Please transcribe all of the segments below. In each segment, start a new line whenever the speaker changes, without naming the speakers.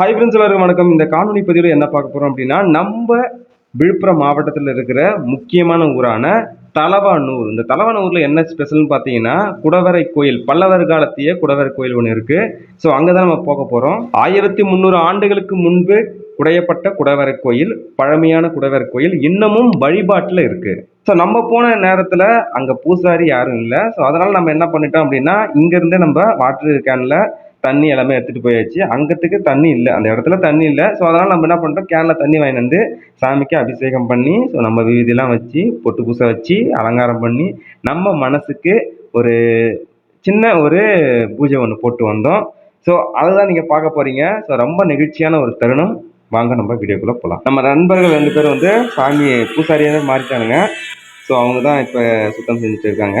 Hi friends எல்லாருக்கும் வணக்கம். இந்த காணொலி பதிவில் என்ன பார்க்க போகிறோம் அப்படின்னா நம்ம விழுப்புரம் மாவட்டத்தில் இருக்கிற முக்கியமான ஊரான தலவானூர். இந்த தலவானூரில் என்ன ஸ்பெஷல்னு பார்த்தீங்கன்னா குடவரை கோயில் பல்லவர் காலத்திய குடவரை கோயில் ஒன்று இருக்குது ஸோ அங்கே தான் நம்ம போக போகிறோம் ஆயிரத்தி முந்நூறு ஆண்டுகளுக்கு முன்பு குடையப்பட்ட குடவரை கோயில் பழமையான குடவரை கோயில் இன்னமும் வழிபாட்டில் இருக்குது ஸோ நம்ம போன நேரத்தில் அங்கே பூசாரி யாரும் இல்லை. ஸோ அதனால் நம்ம என்ன பண்ணிட்டோம் அப்படின்னா இங்கேருந்தே நம்ம வாட்டர் கேனில் தண்ணி எல்லாமே எடுத்துகிட்டு போயாச்சு. அங்கத்துக்கு தண்ணி இல்லை. அந்த இடத்துல தண்ணி இல்லை. ஸோ அதனால் நம்ம என்ன பண்ணுறோம் கேனில் தண்ணி வாங்கிட்டு வந்து சாமிக்கு அபிஷேகம் பண்ணி ஸோ நம்ம விவிதிலாம் வச்சு பொட்டு பூசை வச்சு அலங்காரம் பண்ணி நம்ம மனசுக்கு ஒரு சின்ன ஒரு பூஜை ஒன்று போட்டு வந்தோம். ஸோ அதை தான் நீங்கள் பார்க்க போகிறீங்க ஸோ ரொம்ப நெகிழ்ச்சியான ஒரு தருணம். வாங்க நம்ம வீடியோக்குள்ளே போகலாம் நம்ம நண்பர்கள் ரெண்டு பேரும் வந்து சாமி பூசாரியாக மாறிட்டானுங்க. ஸோ அவங்க தான் இப்போ சுத்தம் செஞ்சுட்டு இருக்காங்க.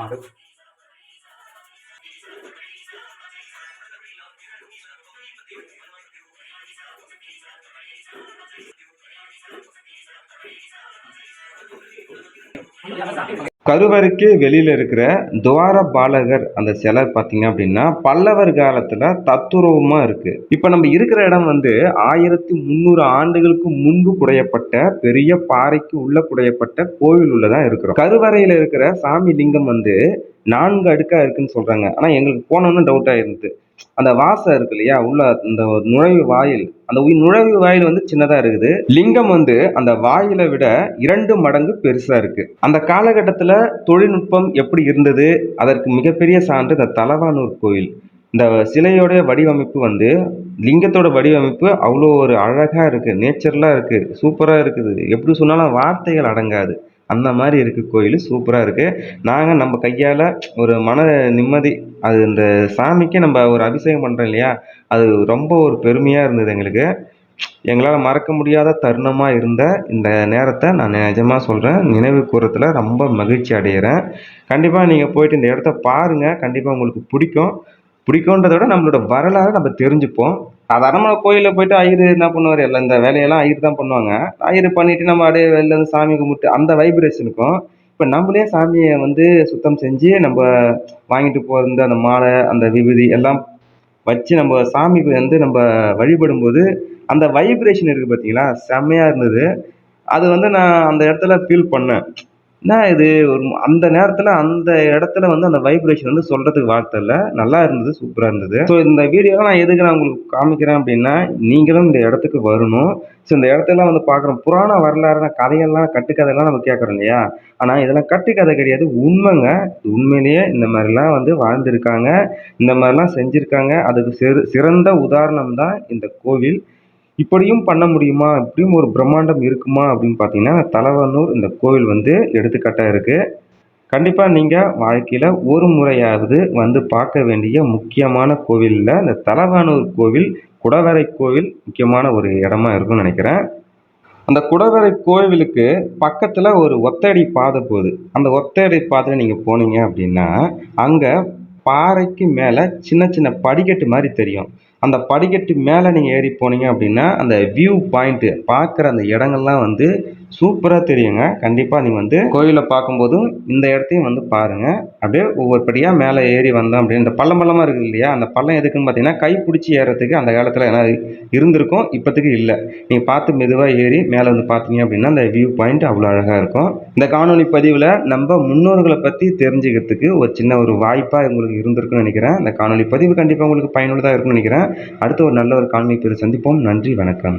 ある山さん。கருவறைக்கு வெளியில் இருக்கிற துவார பாலகர் அந்த சிலை பார்த்தீங்க அப்படின்னா பல்லவர் காலத்தில் தத்துரூபமாக இருக்குது இப்போ நம்ம இருக்கிற இடம் வந்து ஆயிரத்தி முந்நூறு ஆண்டுகளுக்கு முன்பு குடையப்பட்ட பெரிய பாறைக்கு உள்ள குடையப்பட்ட கோவில் உள்ளதான் இருக்கிறோம். கருவறையில் இருக்கிற சாமி லிங்கம் வந்து நான்கு அடுக்காக இருக்குன்னு சொல்கிறாங்க ஆனால் எங்களுக்கு போனோன்னு டவுட்டாக இருந்தது. அந்த வாசம் இருக்கு இல்லையா? உள்ள இந்த நுழைவு வாயில். அந்த நுழைவு வாயில் வந்து சின்னதாக இருக்குது. லிங்கம் வந்து அந்த வாயிலை விட இரண்டு மடங்கு பெருசாக இருக்கு. அந்த காலகட்டத்தில் தொழில்நுட்பம் எப்படி இருந்தது? அதற்கு மிகப்பெரிய சான்று இந்த தலவானூர் கோயில். இந்த சிலையோடைய வடிவமைப்பு வந்து லிங்கத்தோட வடிவமைப்பு அவ்வளோ ஒரு அழகாக இருக்குது நேச்சுரலாக இருக்குது சூப்பராக இருக்குது. எப்படி சொன்னாலும் வார்த்தைகள் அடங்காது. அந்த மாதிரி இருக்குது கோயில். சூப்பராக இருக்குது நாங்கள் நம்ம கையால் ஒரு மன நிம்மதி அது இந்த சாமிக்கு நம்ம ஒரு அபிஷேகம் பண்ணுறோம் இல்லையா? அது ரொம்ப ஒரு பெருமையாக இருந்தது எங்களுக்கு. எங்களால் மறக்க முடியாத தருணமாக இருந்த இந்த நேரத்தை நான் நிஜமாக சொல்கிறேன் நினைவு கூறத்தில் ரொம்ப மகிழ்ச்சி அடைகிறேன் கண்டிப்பாக நீங்கள் போயிட்டு இந்த இடத்த பாருங்கள் கண்டிப்பாக உங்களுக்கு பிடிக்கும். பிடிக்குன்றத விட நம்மளோட வரலாறு நம்ம தெரிஞ்சுப்போம். சாதாரணமாக கோயிலில் போயிட்டு ஐயர் என்ன பண்ணுவார்? எல்லாம் இந்த வேலையெல்லாம் ஐயர் தான் பண்ணுவாங்க. ஐயர் பண்ணிவிட்டு நம்ம அப்படியே வெளில வந்து சாமி கும்பிட்டு அந்த வைப்ரேஷனுக்கும் இப்போ நம்மளே சாமியை வந்து சுத்தம் செஞ்சு நம்ம வாங்கிட்டு போகிற அந்த மாலை அந்த விபூதி எல்லாம் வச்சு நம்ம சாமி வந்து நம்ம வழிபடும்போது அந்த வைப்ரேஷன் இருக்குது பார்த்தீங்களா செம்மையாக இருந்தது. அது வந்து நான் அந்த இடத்துல ஃபீல் பண்ணேன். என்ன இது? ஒரு அந்த நேரத்தில் அந்த இடத்துல வந்து அந்த வைப்ரேஷன் வந்து சொல்கிறதுக்கு வார்த்தை இல்லை. நல்லா இருந்தது சூப்பராக இருந்தது. ஸோ இந்த வீடியோவை நான் எதுக்கு நான் உங்களுக்கு காமிக்கிறேன் அப்படின்னா நீங்களும் இந்த இடத்துக்கு வரணும். ஸோ இந்த இடத்தெல்லாம் வந்து பார்க்குறோம் புராண வரலாறு கதையெல்லாம் கட்டுக்கதையெல்லாம் நம்ம கேட்குறோம் இல்லையா? ஆனால் இதெல்லாம் கட்டுக்கதை கிடையாது உண்மைங்க. உண்மையிலேயே இந்த மாதிரிலாம் வந்து வாழ்ந்திருக்காங்க. இந்த மாதிரிலாம் செஞ்சுருக்காங்க. அதுக்கு சிறு சிறந்த உதாரணம் தான் இந்த கோவில். இப்படியும் பண்ண முடியுமா? இப்படியும் ஒரு பிரம்மாண்டம் இருக்குமா? அப்படின்னு பார்த்தீங்கன்னா தலவனூர் இந்த கோவில் வந்து எடுத்துக்காட்டாக இருக்குது கண்டிப்பாக நீங்கள் வாழ்க்கையில் ஒரு முறையாவது வந்து பார்க்க வேண்டிய முக்கியமான கோவிலில் இந்த தலவானூர் கோவில் குடவரை கோவில் முக்கியமான ஒரு இடமா இருக்கும்னு நினைக்கிறேன். அந்த குடவரை கோவிலுக்கு பக்கத்தில் ஒரு ஒத்தடி பாதை போகுது. அந்த ஒத்தடி பாதையில் நீங்கள் போனீங்க அப்படின்னா அங்கே பாறைக்கு மேலே சின்ன சின்ன படிக்கட்டு மாதிரி தெரியும். அந்த படிக்கட்டு மேலே நீங்கள் ஏறி போனீங்க அப்படின்னா அந்த வியூ பாயிண்ட்டு பார்க்குற அந்த இடங்கள்லாம் வந்து சூப்பராக தெரியுங்க. கண்டிப்பாக நீங்கள் வந்து கோயிலை பார்க்கும்போதும் இந்த இடத்தையும் வந்து பாருங்கள் அப்படியே ஒவ்வொரு படியாக மேலே ஏறி வந்தோம் அப்படின்னு இந்த பள்ளம் பள்ளமாக இருக்குது இல்லையா? அந்த பள்ளம் எதுக்குன்னு பார்த்தீங்கன்னா கை பிடிச்சி ஏறத்துக்கு அந்த காலத்தில் என்ன இருந்திருக்கும் இப்போத்துக்கு இல்லை. நீங்கள் பார்த்து மெதுவாக ஏறி மேலே வந்து பார்த்தீங்க அப்படின்னா அந்த வியூ பாயிண்ட் அவ்வளோ அழகாக இருக்கும். இந்த காணொலி பதிவில் நம்ம முன்னோர்களை பற்றி தெரிஞ்சுக்கிறதுக்கு ஒரு சின்ன ஒரு வாய்ப்பாக உங்களுக்கு இருந்திருக்குன்னு நினைக்கிறேன். இந்த காணொலி பதிவு கண்டிப்பாக உங்களுக்கு பயனுள்ளதாக இருக்கும்னு நினைக்கிறேன். அடுத்து ஒரு நல்ல ஒரு காணொலி சந்திப்போம். நன்றி வணக்கம்.